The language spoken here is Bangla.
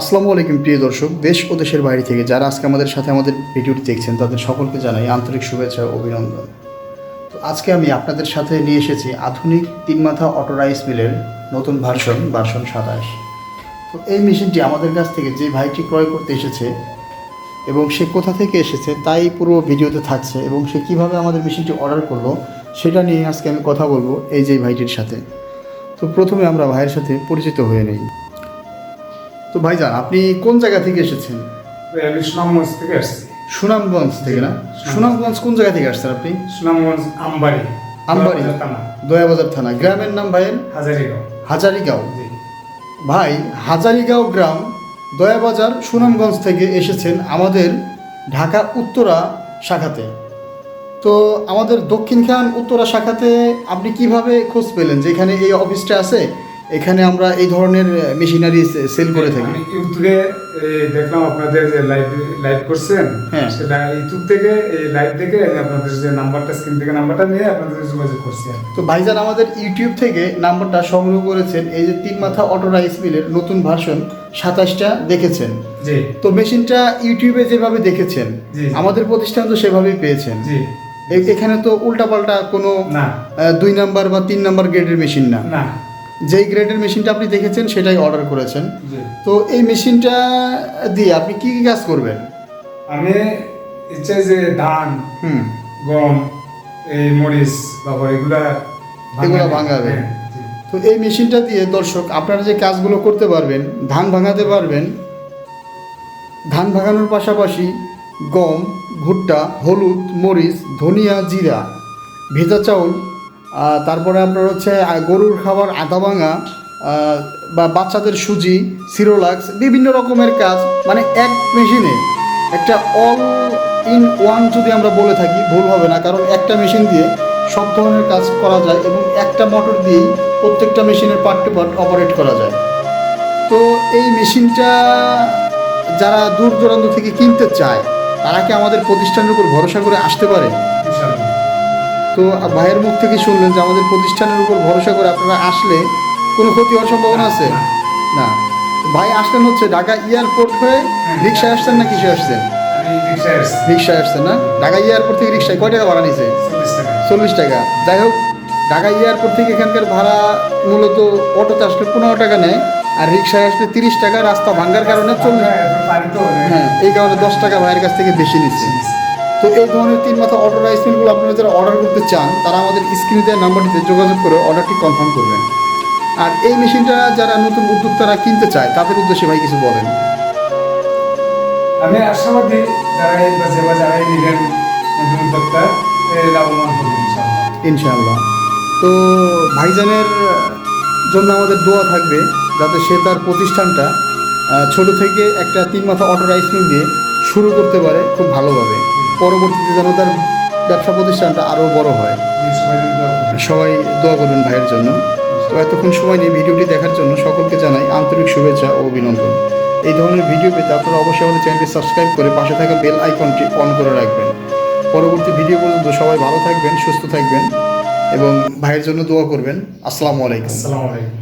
আসসালামু আলাইকুম, প্রিয় দর্শক। দেশ ও দেশের বাইরে থেকে যারা আজকে আমাদের সাথে আমাদের ভিডিওটি দেখছেন, তাদের সকলকে জানাই আন্তরিক শুভেচ্ছা অভিনন্দন। তো আজকে আমি আপনাদের সাথে নিয়ে এসেছি আধুনিক তিন মাথা অটো রাইস মিলের নতুন ভার্সন ভার্সন সাতাশ। তো এই মেশিনটি আমাদের কাছ থেকে যে ভাইটি ক্রয় করতে এসেছে এবং সে কোথা থেকে এসেছে, তাই পুরো ভিডিওতে থাকছে এবং সে কীভাবে আমাদের মেশিনটি অর্ডার করল, সেটা নিয়ে আজকে আমি কথা বলব এই যে ভাইটির সাথে। তো প্রথমে আমরা ভাইয়ের সাথে পরিচিত হয়ে নেই। তো ভাইজান আপনি কোন জায়গা থেকে এসেছেন? আমি সুনামগঞ্জ থেকে আসছি। সুনামগঞ্জ থেকে না? সুনামগঞ্জ। কোন জায়গা থেকে আসছেন আপনি? সুনামগঞ্জ আমবাড়ি। আমবাড়ি? দয়াবাজার থানা। গ্রামের নাম ভাইয়ের? হাজারিগাঁও। হাজারিগাঁও। ভাই হাজারিগাঁও গ্রাম দয়াবাজার সুনামগঞ্জ থেকে এসেছেন আমাদের ঢাকা উত্তরা শাখাতে। তো আমাদের দক্ষিণখান উত্তরা শাখাতে আপনি কীভাবে খোঁজ পেলেন যে এখানে এই অফিসটা আছে? এখানে আমরা এই ধরনের মেশিনারি সেল করে থাকি। ইউটিউবে দেখলাম আপনাদের যে লাইভ লাইভ করছেন হ্যাঁ। সেটা ইউটিউব থেকে এই লাইভ আমি আপনাদের যে নাম্বারটা স্ক্রিন থেকে নাম্বারটা নিয়ে আপনাদের যোগাযোগ করছি তো ভাইজান আমাদের ইউটিউব থেকে নাম্বারটা সংগ্রহ করেছেন এই যে তিন মাথা অটো রাইস মিলের নতুন ভার্সন সাতাশটা দেখেছেন। জি। তো মেশিনটা ইউটিউবে যেভাবে দেখেছেন আমাদের প্রতিষ্ঠান তো সেভাবেই পেয়েছেন। জি। এখানে তো উল্টাপাল্টা কোনো না। দুই নাম্বার বা তিন নাম্বার গ্রেডের মেশিন না। না। যেই গ্রেডের মেশিনটা আপনি দেখেছেন সেটাই অর্ডার করেছেন। তো এই মেশিনটা দিয়ে আপনি কি কি কাজ করবেন? আমি ইচ্ছে যে ধান হুম। গম এই মরিচ বাবা এগুলা এগুলা ভাঙাবে। হ্যাঁ, তো এই মেশিনটা দিয়ে দর্শক আপনারা যে কাজগুলো করতে পারবেন ধান ভাঙাতে পারবেন। ধান ভাঙানোর পাশাপাশি গম ভুট্টা হলুদ মরিচ ধনিয়া জিরা ভেজা চাউল তারপরে আপনার হচ্ছে গরুর খাবার আদা ভাঙা বা বাচ্চাদের সুজি, সিরোলাক্স, বিভিন্ন রকমের কাজ মানে এক মেশিনে একটা অল ইন ওয়ান যদি আমরা বলে থাকি, ভুল হবে না, কারণ একটা মেশিন দিয়ে সব ধরনের কাজ করা যায় এবং একটা মোটর দিয়েই প্রত্যেকটা মেশিনের পার্ট টু পার্ট অপারেট করা যায় তো এই মেশিনটা যারা দূর দূরান্ত থেকে কিনতে চায়, তারা কি আমাদের প্রতিষ্ঠানের উপর ভরসা করে আসতে পারে। তো ভাইয়ের মুখ থেকে শুনলেন যে আমাদের প্রতিষ্ঠানের উপর ভরসা করে আপনারা আসলে কোনো ক্ষতি হওয়ার সম্ভাবনা আছে? না। ভাই আসলেন হচ্ছে ঢাকা এয়ারপোর্ট হয়ে রিক্সায় আসছেন না কিসে আসছেন? রিক্সায় আসছেন না? ঢাকা এয়ারপোর্ট থেকে রিক্সায় কয় টাকা ভাড়া নিছে? চল্লিশ টাকা। যাই হোক ঢাকা এয়ারপোর্ট থেকে এখানকার ভাড়া মূলত অটোতে আসলে পনেরো টাকা নেয় আর রিক্সায় আসলে তিরিশ টাকা রাস্তা ভাঙ্গার কারণে চল্লিশ হ্যাঁ এই কারণে দশ টাকা ভাইয়ের কাছ থেকে বেশি নিচ্ছে। তো এই ধরনের তিন মাথা অর্ডার রাইস মিলগুলো আপনারা যারা অর্ডার করতে চান তারা আমাদের স্ক্রিনে দেওয়া নাম্বারটিতে যোগাযোগ করে অর্ডারটি কনফার্ম করবেন। আর এই মেশিনটা যারা নতুন উদ্যোক্তারা কিনতে চায় তাদের উদ্দেশ্যে ভাই কিছু বলেন। আমি আশাবাদী যারা এই বা যারা এই নিবেন নতুন উদ্যোক্তা লাভবান হবে ইনশাআল্লাহ। তো ভাইজানের জন্য আমাদের দোয়া থাকবে যাতে সে তার প্রতিষ্ঠানটা ছোট থেকে একটা তিন মাথা অটো রাইস মিল দিয়ে শুরু করতে পারে খুব ভালোভাবে। পরবর্তীতে যেন তার ব্যবসা প্রতিষ্ঠানটা আরও বড় হয়। সবাই দোয়া করবেন ভাইয়ের জন্য। তো এতক্ষণ সময় নিয়ে ভিডিওটি দেখার জন্য সকলকে জানাই আন্তরিক শুভেচ্ছা ও অভিনন্দন। এই ধরনের ভিডিও পেতে আপনারা অবশ্যই আমাদের চ্যানেলটি সাবস্ক্রাইব করে পাশে থাকা বেল আইকনটি অন করে রাখবেন। পরবর্তী ভিডিও পর্যন্ত সবাই ভালো থাকবেন, সুস্থ থাকবেন এবং ভাইয়ের জন্য দোয়া করবেন। আসসালামু আলাইকুম। আসসালামু আলাইকুম।